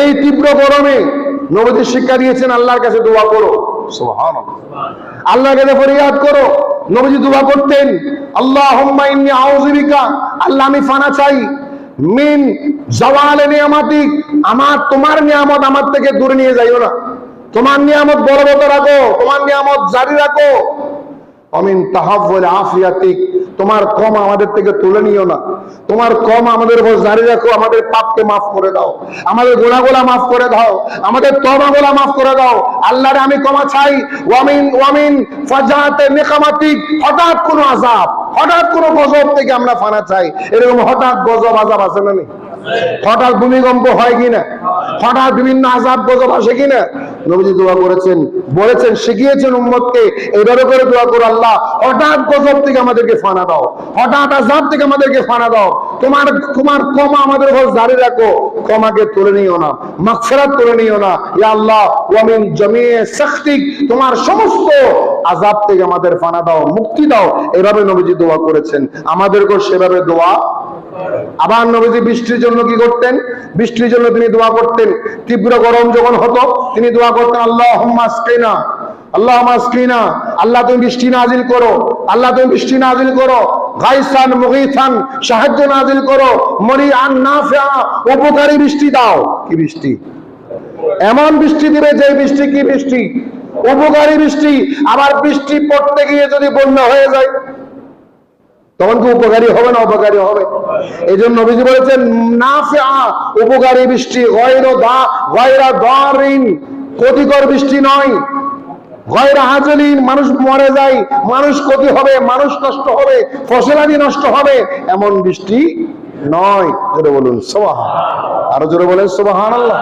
এই তীব্র গরমে নবীজি শিক্ষা দিয়েছেন আল্লাহর কাছে দোয়া করো। আল্লাহর কাছে ফরিয়াদ করো। নবীজি দোয়া করতেন আল্লাহ ইন্নি আউযুবিকা আল্লাহ আমি ফানা চাই। মিন জাওয়ালে নিয়ামাতিক আমার তোমার নিয়ামত আমার থেকে দূরে নিয়ে যাইও না। তোমার নিয়ামত বলবত রাখো তোমার নিয়ামত জারি রাখো। অমিন তাহাব্বুল আফিয়াতিক তোমার কম আমাদের থেকে তুলে নিও না। তোমার কম আমাদের উপর জারি রাখো, আমাদের পাপকে মাফ করে দাও। আমাদের গোলাগোলা মাফ করে দাও। আমাদের তবাগোলা মাফ করে দাও। আল্লাহরে আমি ক্ষমা চাই। ওয়ামিন ওয়ামিন, ফাজাতে নেকামাতিক হঠাৎ কোনো আজাব হঠাৎ কোনো গজব থেকে আমরা ফানা চাই। এরকম হঠাৎ গজব আজাব আছে না নেই? হঠাৎ ভূমিকম্প হয় কিনা? হঠাৎ বিভিন্ন আজাব গজব আসে কিনা? নবীজি দোয়া করেছেন, বলেছেন, শিখিয়েছেন উম্মতকে এইভাবে করে দোয়া করো আল্লাহ, হঠাৎ গজব থেকে আমাদেরকে ফানা দাও, হঠাৎ আজাব থেকে আমাদেরকে ফানা দাও। তোমার তোমার ক্ষমা আমাদের উপর জারি রাখো, ক্ষমাকে তুলে নিও না, মাগফিরাত তুলে নিও না। ইয়া আল্লাহ ওয়ামিন জামিয়ে সাখতিক, তোমার সমস্ত আজাব থেকে আমাদের ফানা দাও, মুক্তি দাও। এভাবে নবীজি দোয়া করেছেন। আমাদেরকেও সেভাবে দোয়া আবার নবীজি বৃষ্টির জন্য কি করতেন? বৃষ্টির জন্য তিনি দোয়া করতেন। তীব্র গরম যখন হতো, তিনি দোয়া করতেন আল্লাহ মাসকিনা আল্লাহ মাসকিনা আল্লাহ তুমি বৃষ্টি নাজিল করো, আল্লাহ তুমি বৃষ্টি নাজিল করো গাইসান মুগিসান, সাহায্য নাজিল করো মরি আন উপকারী বৃষ্টি দাও। কি বৃষ্টি? এমন বৃষ্টি দিবে যে বৃষ্টি কি বৃষ্টি? উপকারী বৃষ্টি। আবার বৃষ্টি পড়তে গিয়ে যদি বন্যা হয়ে যায় তখন কি উপকারী হবে না উপকারী হবে? এই জন্য নবীজি বলেছেন, নাফিআ, উপকারী বৃষ্টি ক্ষতিকর বৃষ্টি নয়। মানুষ মরে যায়, মানুষ ক্ষতি হবে, মানুষ নষ্ট হবে, ফসলাদি নষ্ট হবে, এমন বৃষ্টি নয়। বলুন আরও জোরে বলেন সোবাহান আল্লাহ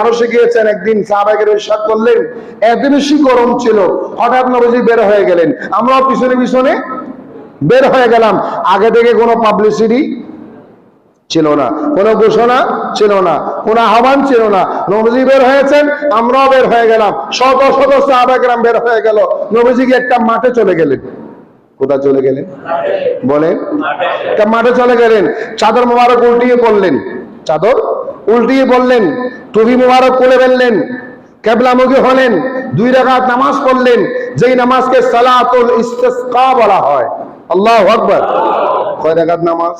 আরও শিখিয়েছেন, একদিন সাহাবাকের ইরশাদ করলেন এত বেশি গরম ছিল হঠাৎ নবীজি বের হয়ে গেলেন। আমরাও পিছনে পিছনে বের হয়ে গেলাম। আগে থেকে কোনো পাবলিসিটি ছিল না, কোনো ঘোষণা ছিল না, কোনো আহ্বান ছিল না। নবীজি বের হয়েছেন, আমরাও বের হয়ে গেলাম। শত শত সাহাবাকেরাম বের হয়ে গেল। নবীজি একটা মাঠে চলে গেলেন? কোথায় চলে গেলেন? বলেন। একটা মাঠে চলে গেলেন। চাদর মোবারক উল্টিয়ে পড়লেন চাদর উল্টিয়ে পড়লেন টুপি মোবারক খুলে ফেললেন। কেবলামুখী হলেন। দুই রাকাত নামাজ পড়লেন। যেই নামাজকে সালাতুল ইস্তিসকা বলা হয়। আল্লাহু আকবার। কয় রাকাত নামাজ?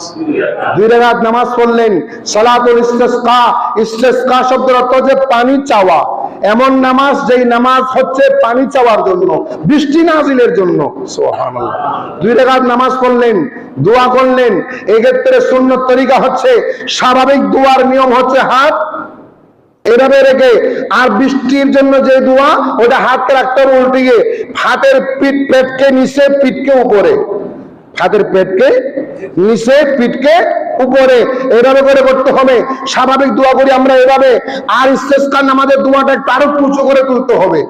দুই রাকাত নামাজ পড়লেন। সালাতুল ইস্তিসকা। ইস্তিসকা শব্দের অর্থ হচ্ছে পানি চাওয়া। এমন নামাজ যেই নামাজ হচ্ছে পানি চাওয়ার জন্য, বৃষ্টি নাজিলের জন্য। সুবহানাল্লাহ। দুই রাকাত নামাজ পড়লেন, দোয়া করলেন। এক্ষেত্রে সুন্নত তরিকা হচ্ছে, স্বাভাবিক দোয়ার নিয়ম হচ্ছে হাত এভাবে রেখে, আর বৃষ্টির জন্য যে দোয়া, ওটা হাতকে রাখতে হবে উল্টিয়ে হাতের পিঠ পেটকে নিচে, পিঠকে উপরে। হাতের পেটকে, নিচে পিঠকে, উপরে। এভাবে করে করতে হবে। স্বাভাবিক দোয়া করি আমরা এভাবে। আর ইস্তেস্কার নামাজের দোয়াটা একটু আরও উঁচু করে তুলতে হবে।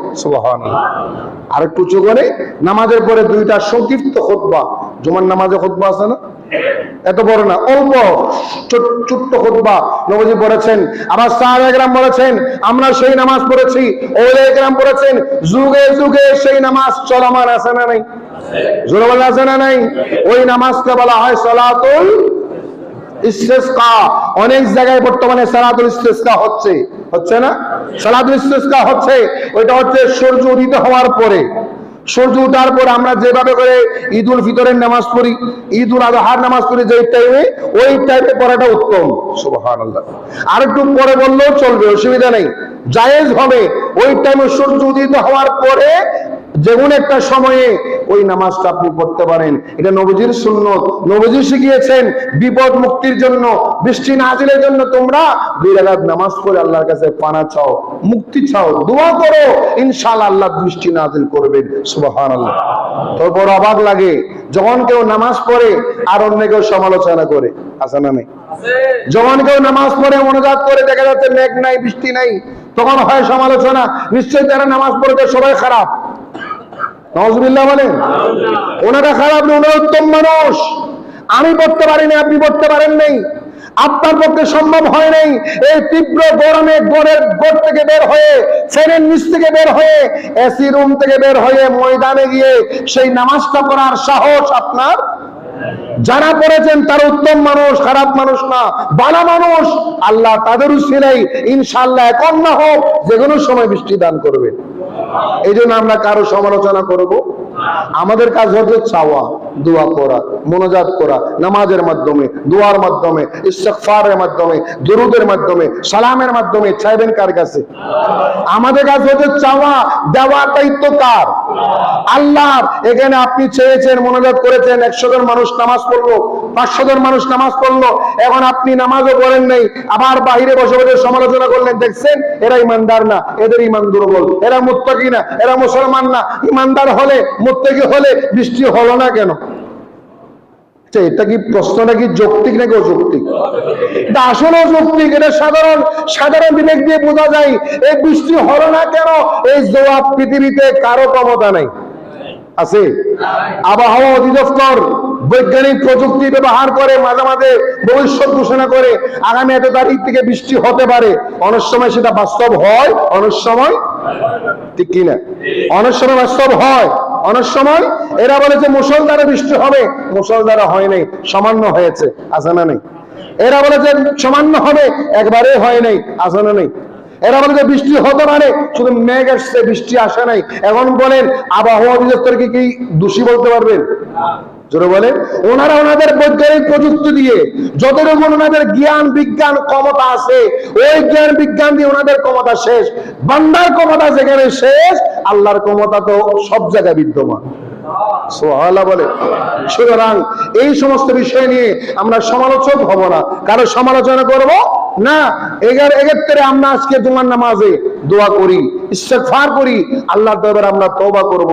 আর একটু উঁচু করে। নামাজের পরে দুইটা সংক্ষিপ্ত খোদবা জুমার নামাজে খোদবা আছে না? এত বড় না, অল্প। ছোট্ট খুতবা। নবজি পড়েছেন আবার সাহাবাহাম বলেছেন, আমরা সেই নামাজ পড়েছি। ওলাইকরাম পড়েছেন যুগে যুগে সেই নামাজ চলমান আছে না নাই? জোরে বলে আছে না নাই? ওই বলা হয় সালাতুল অনেক জায়গায় বর্তমানে হচ্ছে। হচ্ছে না? সালাতুল ইস্তেসকা হচ্ছে। ওইটা হচ্ছে সূর্য উদিত হওয়ার পরে। সূর্য উঠার পর আমরা যেভাবে করে ঈদ উল ফিতরের নামাজ পড়ি ঈদ উল আজহার নামাজ পড়ি যে টাইমে ওই টাইমে পড়াটা উত্তম। আর একটু পরে বললেও চলবে, অসুবিধা নেই। জায়েজ হবে। ওই টাইমে সূর্য উদিত হওয়ার পরে যে কোনো একটা সময়ে ওই নামাজটা আপনি পড়তে পারেন। এটা নবজির সুন্নত। নবজি শিখিয়েছেন, বিপদ মুক্তির জন্য, বৃষ্টি নাজিলের জন্য তোমরা দুই রাকাত নামাজ পড়ে আল্লাহর কাছে পানা চাও, মুক্তি চাও, দোয়া করো, ইনশাআল্লাহ আল্লাহ বৃষ্টি নাজিল করবেন, সুবহানাল্লাহ। তারপর অবাক লাগে, যখন কেউ নামাজ পড়ে আর অন্য কেউ সমালোচনা করে। আছে না নেই? যখন কেউ নামাজ পড়ে, মনোজাত করে, দেখা যাচ্ছে মেঘ নাই, বৃষ্টি নাই, তখন হয় সমালোচনা, নিশ্চয়ই তারা নামাজ পড়েছে সবাই খারাপ। নজবিল্লাহ বলেন ওনারা খারাপ না ওনারা উত্তম মানুষ। আমি পড়তে পারিনি আপনি পড়তে পারেন নাই। আপনার পক্ষে সম্ভব হয় নাই এই তীব্র গরমে গড়ের গোড় থেকে বের হয়ে ফ্যানের নিচ থেকে বের হয়ে এসি রুম থেকে বের হয়ে ময়দানে গিয়ে সেই নামাজটা করার সাহস আপনার? যারা পড়েছেন তারা উত্তম মানুষ খারাপ মানুষ না বালা মানুষ। আল্লাহ তাদের উসিলাই ইনশাআল্লাহ এখন না হোক যে কোনো সময় বৃষ্টি দান করবে এই জন্য আমরা কারও সমালোচনা করব। আমাদের কাজ হচ্ছে চাওয়া। দোয়া করা মনোজাত করা, নামাজের মাধ্যমে, দোয়ার মাধ্যমে, ইস্তেগফারের মাধ্যমে, দুরুদের মাধ্যমে, সালামের মাধ্যমে চাইবেন কার কাছে? আমাদের কাজ হচ্ছে চাওয়া, দেওয়ার দায়িত্ব কার? আল্লাহর। এখানে আপনি চেয়েছেন, মনোজাত করেছেন, একশো জন মানুষ নামাজ পড়ল, পাঁচশো জন মানুষ নামাজ পড়ল, এখন আপনি নামাজও পড়েন নাই, আবার বাহিরে বসে বসে সমালোচনা করলেন, দেখছেন, এরা ইমানদার না, এদের ইমান দুর্বল, এরা মুত্তাকি না, এরা মুসলমান না, ইমানদার হলে, মুত্তাকি হলে বৃষ্টি হলো না কেন? এটা কি প্রশ্নটা কি যৌক্তিক নাকি অযৌক্তিক? আসলে যৌক্তিক এটা সাধারণ সাধারণ বিবেক দিয়ে বোঝা যায়। এই বৃষ্টি হলো না কেন? এই জবাব পৃথিবীতে কারও ক্ষমতা নাই। আছে? আবহাওয়া অধিদপ্তর বৈজ্ঞানিক প্রযুক্তি ব্যবহার করে মাঝে মাঝে ভবিষ্যৎ ঘোষণা করে, আগামী এত তারিখ থেকে বৃষ্টি হতে পারে। অনেক সময় সেটা বাস্তব হয়, অনেক সময় ঠিক কিনা? অনেক সময় বাস্তব হয়। অনেক সময় এরা বলে যে মুসলধারে বৃষ্টি হবে, মুসলধারে হয় নাই, সামান্য হয়েছে আছে না নেই। এরা বলে যে সামান্য হবে, একবারে হয় নাই আছে না নেই। এরা বলে যে বৃষ্টি হতে পারে, শুধু মেঘ আসছে বৃষ্টি আসে নাই। এখন বলেন, আবহাওয়া অধিদপ্তরকে কি দোষী বলতে পারবেন? জোরে বলে। ওনারা ওনাদের বৈজ্ঞানিক প্রযুক্তি দিয়ে যতটুকু ওনাদের জ্ঞান, বিজ্ঞান ক্ষমতা আছে, ওই জ্ঞান, বিজ্ঞান দিয়ে ওনাদের ক্ষমতা শেষ। বান্দার ক্ষমতা যেখানে শেষ, আল্লাহর ক্ষমতা তো সব জায়গায় বিদ্যমান। সুতরাং এই সমস্ত বিষয় নিয়ে আমরা সমালোচক হব না। কারও সমালোচনা করব? না। এগার আমরা আজকে তোমার নামাজে দোয়া করি, ইস্তেগফার করি দরবারে আমরা করব।